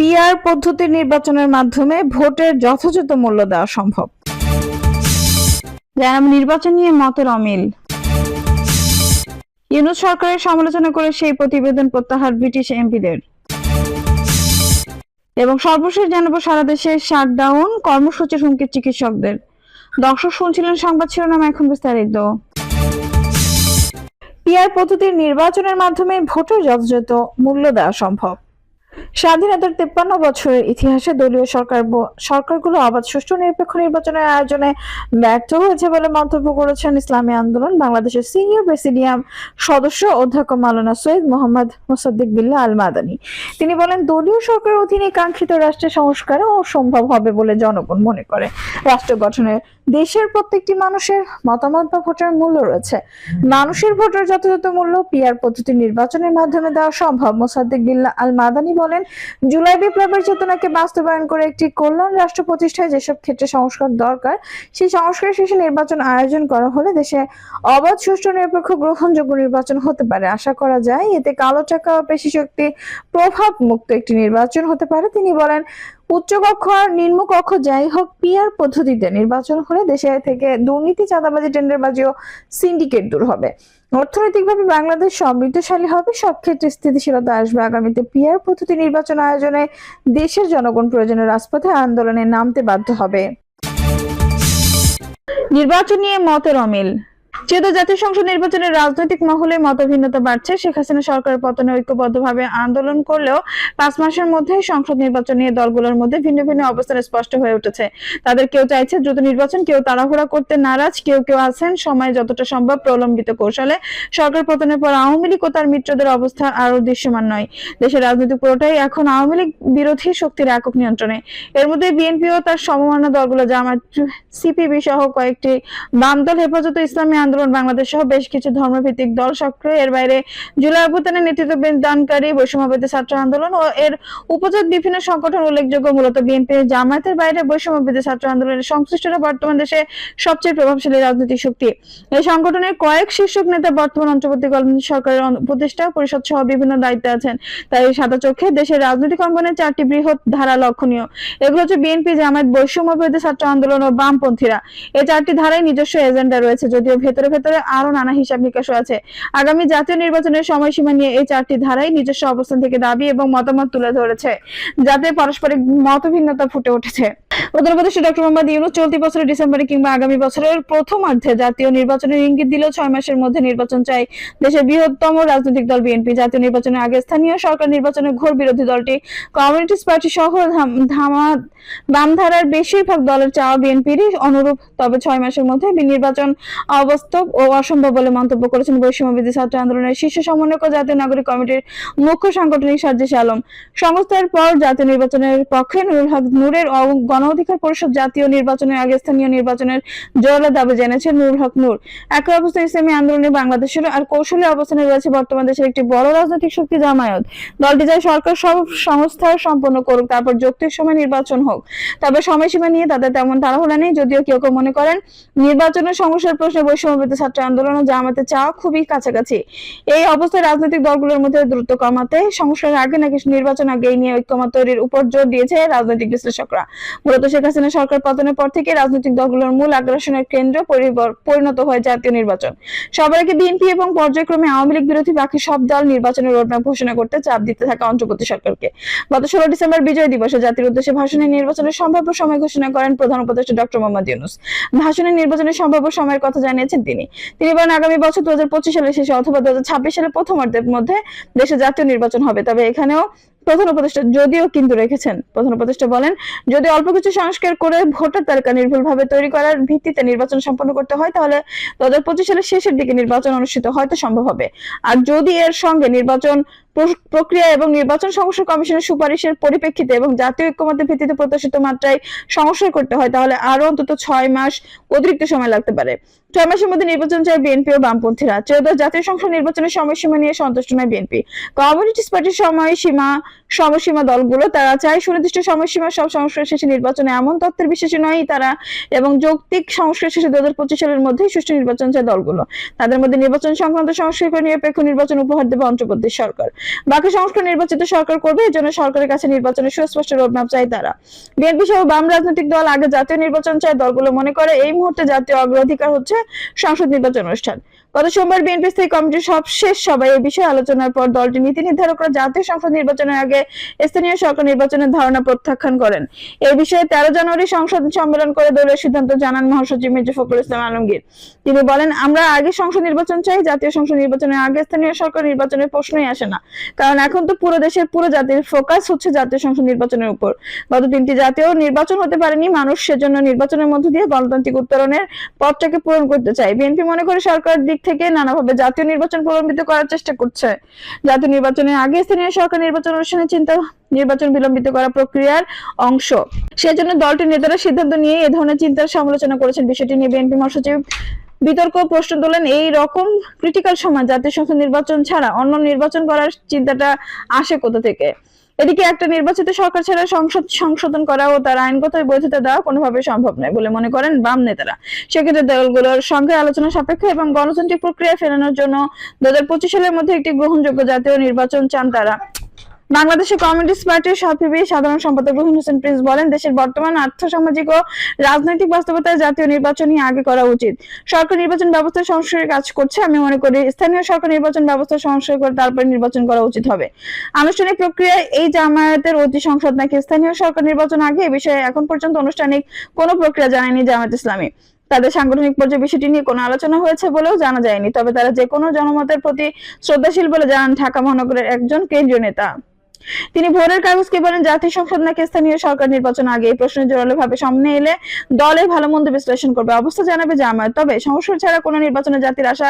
PR পদ্ধতি নির্বাচনের মাধ্যমে ভোটের যথাযথ মূল্য দেওয়া সম্ভব। যারা নির্বাচন নিয়ে মতের অমিল। ইউনুস সরকারের সমালোচনা করে সেই প্রতিবেদন প্রত্যাহার ব্রিটিশ এমপিদের। এবং সর্বশেষ জানাব সারা দেশে শাটডাউন কর্মসূচির হুমকি চিকিৎসকদের। দর্শক শুনছিলেন সংবাদ শিরোনাম এখন বিস্তারিত। পিআর পদ্ধতির নির্বাচনের মাধ্যমে ভোটের যথাযথ মূল্য দেওয়া সম্ভব। স্বাধীনতার তেপ্পান্ন বছরের ইতিহাসে দলীয় সরকার সরকারগুলো অবাধ সুষ্ঠু নিরপেক্ষ নির্বাচনের আয়োজনে ব্যর্থ হয়েছে বলে মন্তব্য করেছেন ইসলামী আন্দোলন বাংলাদেশের সিনিয়র প্রেসিডিয়াম সদস্য অধ্যক্ষ মাওলানা সৈয়দ মোহাম্মদ মোসাদ্দিক বিল্লাহ আল মাদানী তিনি বলেন, দলীয় সরকারের অধীনে কাঙ্ক্ষিত রাষ্ট্রের সংস্কারও সম্ভব হবে বলে জনগণ মনে করে। রাষ্ট্র গঠনে দেশের প্রত্যেকটি মানুষের মতামত বা ভোটের মূল্য রয়েছে। মানুষের ভোটের যথাযথ মূল্য পিআর পদ্ধতি নির্বাচনের মাধ্যমে দেওয়া সম্ভব। মোসাদ্দিক বিল্লাহ আল মাদানি বলেন, জুলাই বিপ্লবের চেতনাকে বাস্তবায়ন করে একটি কল্যাণ রাষ্ট্র প্রতিষ্ঠায় যেসব ক্ষেত্রে সংস্কার দরকার, সেই সংস্কার শেষে নির্বাচন আয়োজন করা হলে দেশে অবাধ, সুষ্ঠু, নিরপেক্ষ, গ্রহণযোগ্য নির্বাচন হতে পারে। আশা করা যায়, এতে কালো টাকা ও পেশি শক্তি প্রভাব মুক্ত একটি নির্বাচন হতে পারে। তিনি বলেন উচ্চকক্ষ আর নিম্নকক্ষ যাই হোক পিয়ার পদ্ধতিতে নির্বাচন হলে দেশে থেকে দুর্নীতি, চাঁদাবাজি, টেন্ডারবাজি ও সিন্ডিকেট দূর হবে। অর্থনৈতিকভাবে বাংলাদেশ সমৃদ্ধশালী হবে, সব ক্ষেত্রে স্থিতিশীলতা আসবে। আগামীতে পিয়ার পদ্ধতি নির্বাচন আয়োজনে দেশের জনগণ প্রয়োজনে রাজপথে আন্দোলনে নামতে বাধ্য হবে। নির্বাচন নিয়ে মতের অমিল। যেহেতু জাতীয় সংসদ নির্বাচনের রাজনৈতিক মহলে মতভিন্নতা বাড়ছে, শেখ হাসিনা সরকার পতনে ঐক্যবদ্ধভাবে আন্দোলন করলেও পাঁচ মাসের মধ্যে সংসদ নির্বাচন নিয়ে দলগুলোর মধ্যে ভিন্ন ভিন্ন অবস্থান স্পষ্ট হয়ে উঠেছে। তাদের কেউ চাইছে দ্রুত নির্বাচন, কেউ তাড়াহুড়া করতে নারাজ, কেউ কেউ আছেন সময় যতটা সম্ভব প্রলম্বিত কৌশলে। সরকার পতনের পর আওয়ামী লীগ ও তার মিত্রদের অবস্থা আরও দৃশ্যমান নয়। দেশের রাজনৈতিক পুরোটাই এখন আওয়ামী লীগ বিরোধী শক্তির একক নিয়ন্ত্রণে। এর মধ্যে বিএনপি ও তার সমমান্য দলগুলো জামাত সিপিবি সহ কয়েকটি বাম দল হেফাজত ইসলামী আন্দোলন বাংলাদেশ সহ বেশ কিছু ধর্মভিত্তিক দল সক্রিয়। এর বাইরে জুলাই অভ্যুত্থানের নেতৃত্ব দানকারী, বৈষম্যবিরোধী ছাত্র আন্দোলন ও এর উপজাত বিভিন্ন সংগঠন উল্লেখযোগ্য, মূলত বিএনপি জামায়াতের বাইরে বৈষম্যবিরোধী ছাত্র আন্দোলনের সংশ্লিষ্টরা বর্তমান দেশে সবচেয়ে প্রভাবশালী রাজনৈতিক শক্তি। এই সংগঠনের কয়েক শীর্ষক নেতা বর্তমান অন্তর্বর্তীকালীন সরকারের উপদেষ্টা পরিষদ সহ বিভিন্ন দায়িত্বে আছেন। তাই সাদা চোখে দেশের রাজনৈতিক অঙ্গনে চারটি বৃহৎ ধারা লক্ষণীয়। এগুলো হচ্ছে বিএনপি, জামায়াত বৈষম্য বিরোধী ছাত্র আন্দোলন ও বামপন্থীরা। এই চারটি ধারায় নিজস্ব এজেন্ডা রয়েছে, যদিও ভেতরে ভেতরে আরও নানা হিসাব নিকাশও আছে আগামী জাতীয় নির্বাচনের সময়সীমা নিয়ে এই চারটি ধারাই নিজস্ব অবস্থান থেকে দাবি এবং মতামত তুলে ধরেছে, যাতে পারস্পরিক মতভিন্নতা ফুটে উঠেছে। প্রধান ডক্টর মোহাম্মদ ইউনুস চলতি বছরের ডিসেম্বরে কিংবা আগামী বছরের প্রথমার্ধে জাতীয় নির্বাচনের ইঙ্গিত ছয় মাসের মধ্যে নির্বাচন চাই দেশের বৃহত্তম রাজনৈতিক দল বিএনপি। জাতীয় নির্বাচনের আগে স্থানীয় সরকার নির্বাচনের ঘোর বিরোধী দলটি, কমিউনিস্ট পার্টি সহ বামধারার বেশিরভাগ দলের চাওয়া বিএনপিরই অনুরূপ। তবে ছয় মাসের মধ্যে নির্বাচন অবাস্তব ও অসম্ভব বলে মন্তব্য করেছেন বৈষম্যবিধি ছাত্র আন্দোলনের শীর্ষ সমন্বয়ক জাতীয় নাগরিক কমিটির মুখ্য সাংগঠনিক সার্জিস আলম। সংস্থার পর জাতীয় নির্বাচনের পক্ষে নুরুল হক নূরের গণ অধিকার পরিষদ জাতীয় নির্বাচনের আগে স্থানীয় নির্বাচনের জোরালো দাবি জানিয়েছেন নুরুল হক নূর। একই অবস্থায় ইসলামী আন্দোলনের বাংলাদেশের আর কৌশলী অবস্থানে রয়েছে বর্তমান দেশের একটি বড় রাজনৈতিক শক্তি জামায়াত। দলটি চায় সরকার সব সংস্থা সম্পন্ন করুক, তারপর যৌক্তিক সময় নির্বাচন হোক। তবে সময়সীমা নিয়ে তাদের তেমন তাড়াহুড়া নেই, যদিও কেউ কেউ মনে করেন, নির্বাচনের সমস্যার প্রশ্নে বৈষম্যবিরোধী ছাত্র আন্দোলন ও জামাতে চাওয়া খুবই কাছাকাছি। এই অবস্থায় রাজনৈতিক দলগুলোর মধ্যে দ্রুত কমাতে সংস্কারের আগে নাকি নির্বাচন আগে নিয়ে ঐক্যমত তৈরির উপর জোর দিয়েছে রাজনৈতিক বিশ্লেষকরা। মূলত শেখ হাসিনা সরকার পতনের পর থেকে রাজনৈতিক দলগুলোর মূল আগ্রাসনের কেন্দ্র পরিণত হয় জাতীয় নির্বাচন। সবার আগে বিএনপি এবং পর্যায়ক্রমে আওয়ামী লীগ বিরোধী বাকি সব দল নির্বাচনের রোডম্যাপ ঘোষণা করতে চাপ দিতে থাকা অন্তর্বর্তী সরকারকে। গত ষোলো ডিসেম্বর বিজয় দিবসে জাতির উদ্দেশ্যে ভাষণে নির্বাচনের সম্ভাব্য সময় ঘোষণা করেন প্রধান উপদেষ্টা ডক্টর মোহাম্মদ ইউনুস। ভাষণে নির্বাচনের সম্ভাব্য সময়ের কথা জানিয়েছেন তিনি। তিনি বলেন, আগামী বছর দু হাজার পঁচিশ সালের শেষে অথবা দু সালের প্রথমার্ধের মধ্যে দেশে জাতীয় নির্বাচন হবে। তবে এখানেও প্রধান উপদেষ্টা যদিও কিন্তু রেখেছেন। প্রধান উপদেষ্টা বলেন, যদি অল্প কিছু সংস্কার করে ভোটার তালিকা নির্ভুলভাবে তৈরি করার ভিত্তিতে নির্বাচন সম্পন্ন করতে হয়, তাহলে দু হাজার পঁচিশ সালের শেষের দিকে নির্বাচন অনুষ্ঠিত হয়তো সম্ভব হবে। আর যদি এর সঙ্গে নির্বাচন প্রক্রিয়া এবং নির্বাচন সংসদ কমিশনের সুপারিশের পরিপ্রেক্ষিতে এবং জাতীয় ঐক্যমতের ভিত্তিতে প্রত্যাশিত মাত্রায় সংস্কার করতে হয়, তাহলে আরও অন্তত ছয় মাস অতিরিক্ত সময় লাগতে পারে। ছয় মাসের মধ্যে নির্বাচন চায় বিএনপি ও বামপন্থীরা। ত্রয়োদশ জাতীয় সংসদ নির্বাচনের সময়সীমা নিয়ে সন্তুষ্ট নয় বিএনপি। কমিউনিস্ট পার্টির সময়সীমা সময়সীমা দলগুলো। তারা চায় সুনির্দিষ্ট সময়সীমা, সব সংস্কার শেষে নির্বাচনে এমন তত্ত্বের বিশ্বাসী নয়, তারা এবং যৌক্তিক সংস্কার শেষে দু হাজার পঁচিশ সালের মধ্যেই সুষ্ঠু নির্বাচন চায় দলগুলো। তাদের মধ্যে নির্বাচন সংক্রান্ত সংস্কার করে নিরপেক্ষ নির্বাচন উপহার দেবে অন্তর্বর্তী সরকার। বাকি সংস্কার নির্বাচিত সরকার করবে, এজন্য সরকারের কাছে নির্বাচনের সুস্পষ্ট রোডম্যাপ চাই তারা। বিএনপি সহ বাম রাজনৈতিক দল আগে জাতীয় নির্বাচন চায়, দলগুলো মনে করে এই মুহূর্তে জাতীয় অগ্রাধিকার হচ্ছে সংসদ নির্বাচন অনুষ্ঠান। গত সোমবার বিএনপি স্থায়ী কমিটির সব শেষ সভায় এই বিষয়ে আলোচনার পর দলটি নীতি নির্ধারকরা জাতীয় সংসদ নির্বাচনের আগে স্থানীয় সরকার নির্বাচনের ধারণা প্রত্যাখ্যান করেন। এই বিষয়ে তেরো জানুয়ারি সংসদ সম্মেলন করে দলীয় সিদ্ধান্ত জানান মহাসচিব মির্জা ফখরুল ইসলাম আলমগীর। তিনি বলেন, আমরা আগে সংসদ নির্বাচন চাই, জাতীয় সংসদ নির্বাচনের আগে স্থানীয় সরকার নির্বাচনের প্রশ্নই আসে না। কারণ এখন তো পুরো দেশের পুরো জাতির ফোকাস হচ্ছে জাতীয় সংসদ নির্বাচনের উপর। গত তিনটি জাতীয় নির্বাচন হতে পারেনি, মানুষ সেজন্য নির্বাচনের মধ্য দিয়ে গণতান্ত্রিক উত্তরণের পথটাকে পূরণ করতে চায়। বিএনপি মনে করে সরকার দিক থেকে নানাভাবে জাতীয় নির্বাচন প্রলম্বিত করার চেষ্টা করছে। জাতীয় নির্বাচনের আগে স্থানীয় সরকার নির্বাচন অনুষ্ঠানের চিন্তা, নির্বাচন বিলম্বিত করা প্রক্রিয়ার অংশ। সেজন্য দলটির নেতারা সিদ্ধান্ত নিয়ে এ ধরনের চিন্তার সমালোচনা করেছেন বিষয়টি নিয়ে বিএনপি মহাসচিব বিতর্ক প্রশ্ন তোলেন। এই রকম ক্রিটিক্যাল সময় জাতীয় সংসদ নির্বাচন ছাড়া অন্য নির্বাচন করার চিন্তাটা আসে কোথা থেকে? এদিকে একটা নির্বাচিত সরকার ছাড়া সংসদ সংশোধন করা ও তার আইনগত বৈধতা দেওয়া কোনোভাবে সম্ভব নয় বলে মনে করেন বাম নেতারা। সেক্ষেত্রে দলগুলোর সঙ্গে আলোচনা সাপেক্ষে এবং গণতান্ত্রিক প্রক্রিয়া ফেরানোর জন্য দু হাজার পঁচিশ সালের মধ্যে একটি গ্রহণযোগ্য জাতীয় নির্বাচন চান তারা। বাংলাদেশের কমিউনিস্ট পার্টির সাফিবি সাধারণ সম্পাদক রহিম হোসেন প্রিন্স বলেন, দেশের বর্তমান আর্থসামাজিক ও রাজনৈতিক বাস্তবতায় জাতীয় নির্বাচনই আগে করা উচিত। সরকার নির্বাচন ব্যবস্থা সংস্কারের কাজ করছে, আমি মনে করি স্থানীয় সরকার নির্বাচন ব্যবস্থা সংস্কার করে তারপরে নির্বাচন করা উচিত হবে। আনুষ্ঠানিক প্রক্রিয়ায় এই জামায়াতের অতি সংসদ নাকি স্থানীয় সরকার নির্বাচন আগে, এ বিষয়ে এখন পর্যন্ত আনুষ্ঠানিক কোনো প্রক্রিয়া জানায়নি জামায়াত ইসলামী। তাদের সাংগঠনিক পর্যায়ে বিষয়টি নিয়ে কোনো আলোচনা হয়েছে বলেও জানা যায়নি, তবে তারা যে কোনো জনমতের প্রতি শ্রদ্ধাশীল বলে জানান ঢাকা মহানগরের একজন কেন্দ্রীয় নেতা। তিনি ভোরের কাগজকে বলেন জাতীয় সংসদ নাকি স্থানীয় সরকার নির্বাচন আগে এই প্রশ্নের জোরালো ভাবে সামনে এলে দলের ভালো মন্দ বিশ্লেষণ করবে। অবস্থা জানাবে জামায়াত। তবে সংস্কার ছাড়া কোনো নির্বাচনে জাতির আশা,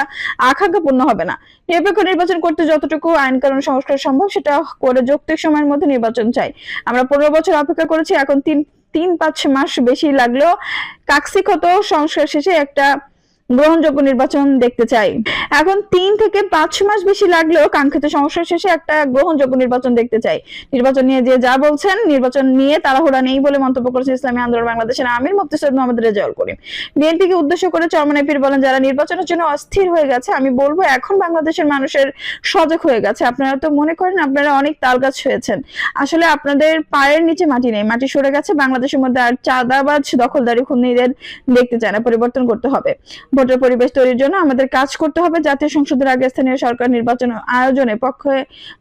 আকাঙ্ক্ষা পূর্ণ হবে না। নিরপেক্ষ নির্বাচন করতে যতটুকু আইন কানুন সংস্কার সম্ভব, সেটা করে যৌক্তিক সময়ের মধ্যে নির্বাচন চাই। আমরা পনেরো বছর অপেক্ষা করেছি, এখন তিন তিন, পাঁচ মাস বেশি লাগলেও কাকসিকত সংস্কার শেষে একটা গ্রহণযোগ্য নির্বাচন দেখতে চাই। এখন তিন থেকে পাঁচ মাস বেশি লাগলেও কাঙ্ক্ষিত সমস্যা শেষে একটা গ্রহণযোগ্য নির্বাচন দেখতে চাই। নির্বাচন নিয়ে যে যা বলছেন, নির্বাচন নিয়ে তাড়াহুড়া নেই বলে মন্তব্য করেছে ইসলামী আন্দোলন বাংলাদেশের আমির মুফতি সৈয়দ মোহাম্মদ রেজাউল করিম। বিএনপিকে উদ্দেশ্য করে চরমনাই পীর বলেন, যারা নির্বাচনের জন্য অস্থির হয়ে গেছে, আমি বলব এখন বাংলাদেশের মানুষের সজাগ হয়ে গেছে। আপনারা তো মনে করেন আপনারা অনেক তালগাছ হয়েছেন। আসলে আপনাদের পায়ের নিচে মাটি নেই, মাটি সরে গেছে, বাংলাদেশের মধ্যে আর চাঁদাবাজ দখলদারি খুনিদের দেখতে চায় না, পরিবর্তন করতে হবে। ভোটের পরিবেশ তৈরির জন্য আমাদের কাজ করতে হবে। জাতীয় সংসদের আগে স্থানীয় সরকার নির্বাচন আয়োজনে পক্ষে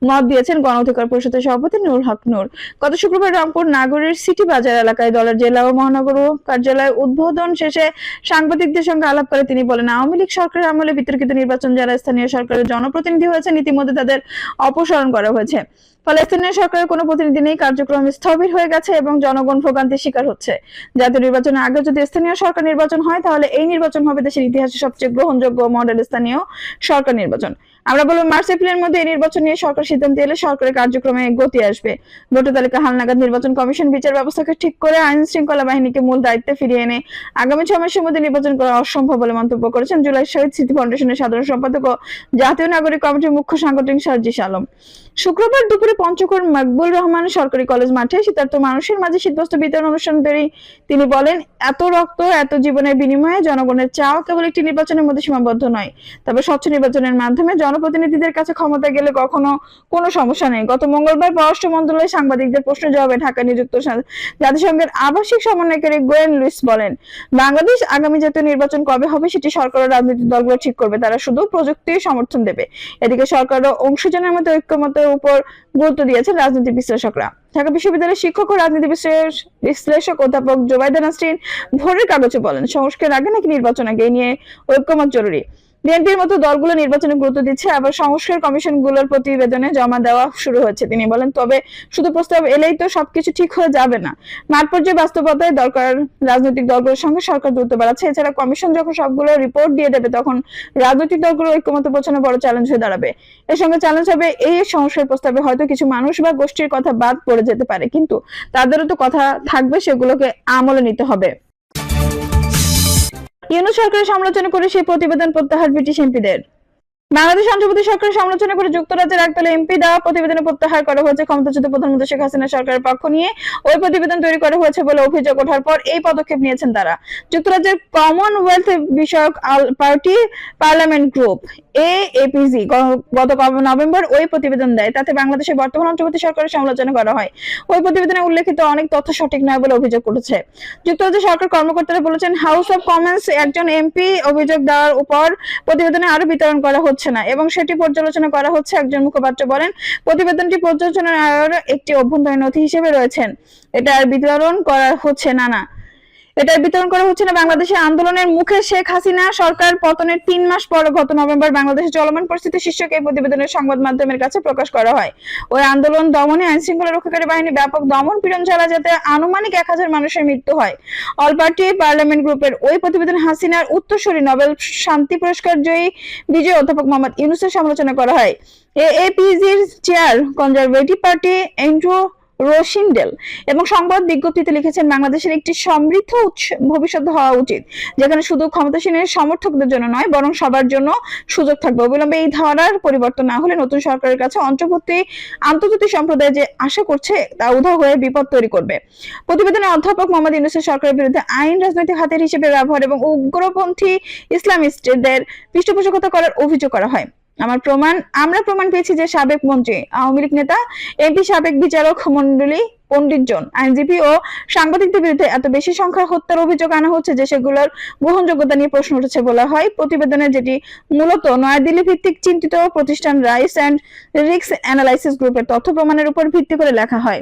মত দিয়েছেন গণ অধিকার পরিষদের সভাপতি নুর হক নূর। গত শুক্রবার রংপুর নাগরের সিটি বাজার এলাকায় দলের জেলা ও মহানগর কার্যালয় উদ্বোধন শেষে সাংবাদিকদের সঙ্গে আলাপ করে তিনি বলেন, আওয়ামী লীগ সরকারের আমলে বিতর্কিত নির্বাচন যারা স্থানীয় সরকারের জনপ্রতিনিধি হয়েছেন ইতিমধ্যে তাদের অপসারণ করা হয়েছে। ফলে সরকারের কোনো প্রতিনিধি নেই, কার্যক্রম স্থবির হয়ে গেছে এবং জনগণ ভোগান্তির শিকার হচ্ছে। জাতীয় নির্বাচনের আগে যদি স্থানীয় সরকার নির্বাচন হয়, তাহলে এই নির্বাচন হবে দেশের ইতিহাসে সবচেয়ে গ্রহণযোগ্য মডেল স্থানীয় সরকার নির্বাচন। আমরা বলব মার্চ, এপ্রিলের মধ্যে এই নির্বাচন নিয়ে সরকার সিদ্ধান্ত এলে সরকারের কার্যক্রমে গতি আসবে। ভোটার তালিকা, হালনাগাদ নির্বাচন কমিশন বিচার ব্যবস্থাকে ঠিক করে আইন শৃঙ্খলা বাহিনীকে মূল দায়িত্বে ফিরিয়ে এনে আগামী ছয় মাসের মধ্যে নির্বাচন করা অসম্ভব বলে মন্তব্য করেছেন জুলাই শহীদ স্মৃতি ফাউন্ডেশনের সাধারণ সম্পাদক ও জাতীয় নাগরিক কমিটির মুখ্য সাংগঠনিক সার্জিস আলম। শুক্রবার দুপুরে পঞ্চগড় মকবুল রহমান সরকারি কলেজ মাঠে শীতার্থ মানুষের মাঝে শীতবস্ত্র বিতরণ অনুষ্ঠান বেরিয়ে তিনি বলেন, এত রক্ত, এত জীবনের বিনিময়ে জনগণের চাওয়া কেবল একটি নির্বাচনের মধ্যে সীমাবদ্ধ নয়, তবে স্বচ্ছ নির্বাচনের মাধ্যমে জনপ্রতিনিধিদের কাছে ক্ষমতা গেলে কখনো কোনো সমস্যা নেই। গত মঙ্গলবার পররাষ্ট্র মন্ত্রণালয়ে সাংবাদিকদের প্রশ্ন জবাবে ঢাকা নিযুক্ত জাতিসংঘের আবাসিক সমন্বয়কারী গোয়েন লুইস বলেন, বাংলাদেশ আগামী জাতীয় নির্বাচন কবে হবে সেটি সরকার রাজনৈতিক দলগুলো ঠিক করবে। তারা শুধু প্রযুক্তির সমর্থন দেবে। এদিকে সরকার অংশজনের মধ্যে ঐক্যমতের উপর গুরুত্ব দিয়েছেন রাজনীতি বিশ্লেষকরা। ঢাকা বিশ্ববিদ্যালয়ের শিক্ষক ও রাজনীতি বিশ্লেষক অধ্যাপক জোবাইদা নাসরিন ভোরের কাগজে বলেন সংস্কার আগে নাকি নির্বাচন আগে? নিয়ে ঐক্যমত জরুরি। বিএনপির মতো দলগুলো নির্বাচনে গুরুত্ব দিচ্ছে, আবার সংস্কার কমিশনগুলোর প্রতিবেদনে জমা দেওয়া শুরু হয়েছে, তিনি বলেন। তবে শুধু প্রস্তাব এলেই তো সবকিছু ঠিক হয়ে যাবে না। মাঠ পর্যায়ে বাস্তবতায় দরকার রাজনৈতিক দলগুলোর সঙ্গে সরকার দ্রুত বাড়াচ্ছে। এছাড়া কমিশন যখন সবগুলো রিপোর্ট দিয়ে দেবে, তখন রাজনৈতিক দলগুলো ঐক্যমত পৌঁছানো বড় চ্যালেঞ্জ হয়ে দাঁড়াবে। এর সঙ্গে চ্যালেঞ্জ হবে এই সংস্কার প্রস্তাবে হয়তো কিছু মানুষ বা গোষ্ঠীর কথা বাদ পড়ে যেতে পারে, কিন্তু তাদেরও তো কথা থাকবে, সেগুলোকে আমলে নিতে হবে। ইউনূস সরকারের সমালোচনা করে সেই প্রতিবেদন প্রত্যাহার ব্রিটিশ এমপিদের। বাংলাদেশ অন্তর্বর্তী সরকারের সমালোচনা করে যুক্তরাজ্যের একদল এমপি দেওয়া প্রতিবেদনে প্রত্যাহার করা হয়েছে ক্ষমতাচ্যুত প্রধানমন্ত্রী শেখ হাসিনা সরকারের পক্ষ নিয়ে। ওই প্রতিবেদন তৈরি করা হয়েছে বলে অভিযোগ ওঠার পর এই পদক্ষেপ নিয়েছেন তারা। যুক্তরাজ্যের কমনওয়েলথ বিষয়ক পার্টি পার্লামেন্ট গ্রুপ গত নভেম্বর ওই প্রতিবেদন দেয়। তাতে বাংলাদেশের বর্তমান অন্তর্বর্তী সরকারের সমালোচনা করা হয়। ওই প্রতিবেদনে উল্লেখিত অনেক তথ্য সঠিক নয় বলে অভিযোগ করেছে যুক্তরাজ্য সরকার কর্মকর্তারা বলেছেন হাউস অব কমন্স একজন এমপি অভিযোগ দেওয়ার উপর প্রতিবেদনে আরও বিতরণ করা হচ্ছে। না। এবং সেটি পর্যালোচনা করা হচ্ছে। একজন মুখপাত্র বলেন, প্রতিবেদনটি পর্যালোচনার একটি অভ্যন্তরীণ নথি হিসেবে রয়েছেন। এটা আর বিতরণ করা হচ্ছে না না। এটা বিতরণ করা হচ্ছে না বাংলাদেশে আন্দোলনের মুখে শেখ হাসিনা সরকার পতনের তিন মাস পর গত নভেম্বর বাংলাদেশে চলমান পরিস্থিতি শীর্ষক এই প্রতিবেদনের সংবাদ মাধ্যমের কাছে প্রকাশ করা হয়। ওই আন্দোলন দমনে আইন শৃঙ্খলা রক্ষাকারী বাহিনী ব্যাপক দমন পীড়ন চালা যাতে আনুমানিক এক হাজার মানুষের মৃত্যু হয়। অল পার্টি পার্লামেন্ট গ্রুপের ওই প্রতিবেদন হাসিনার উত্তরসূরি নোবেল শান্তি পুরস্কার জয়ী বিজয় অধ্যাপক মোহাম্মদ ইউনুসের সমালোচনা করা হয়। এএপিজির chair Conservative party Andrew Rosindell এবং সংবাদ বিজ্ঞপ্তিতে লিখেছেন, বাংলাদেশের একটি সমৃদ্ধ ভবিষ্যৎ হওয়া উচিত, যেখানে শুধু ক্ষমতাসীনের সমর্থকদের জন্য নয়, বরং সবার জন্য সুযোগ থাকবে। অবিলম্বে এই ধারার পরিবর্তন না হলে নতুন সরকারের কাছে অন্তর্বর্তী আন্তর্জাতিক সম্প্রদায় যে আশা করছে, তা উধাও হয়ে বিপদ তৈরি করবে। প্রতিবেদনে অধ্যাপক মোহাম্মদ ইউনুসের সরকারের বিরুদ্ধে আইন, রাজনৈতিক হাতের হিসেবে ব্যবহার এবং উগ্রপন্থী ইসলামিস্টদের পৃষ্ঠপোষকতা করার অভিযোগ করা হয়। আমার প্রমাণ, আমরা প্রমাণ পেয়েছি যে সাবেক মন্ত্রী, আওয়ামী লীগ নেতা, এমপি সাবেক বিচারক মন্ডলী পণ্ডিত জন, আইনজীবী ও সাংবাদিকদের বিরুদ্ধে এত বেশি সংখ্যার হত্যার অভিযোগ আনা হচ্ছে যে সেগুলোর গ্রহণযোগ্যতা নিয়ে প্রশ্ন উঠেছে বলা হয়। প্রতিবেদনে যেটি মূলত নয়াদিল্লি ভিত্তিক চিন্তিত প্রতিষ্ঠান রাইস অ্যান্ড রিক্স অ্যানালাইসিস গ্রুপের তথ্য প্রমাণের উপর ভিত্তি করে লেখা হয়।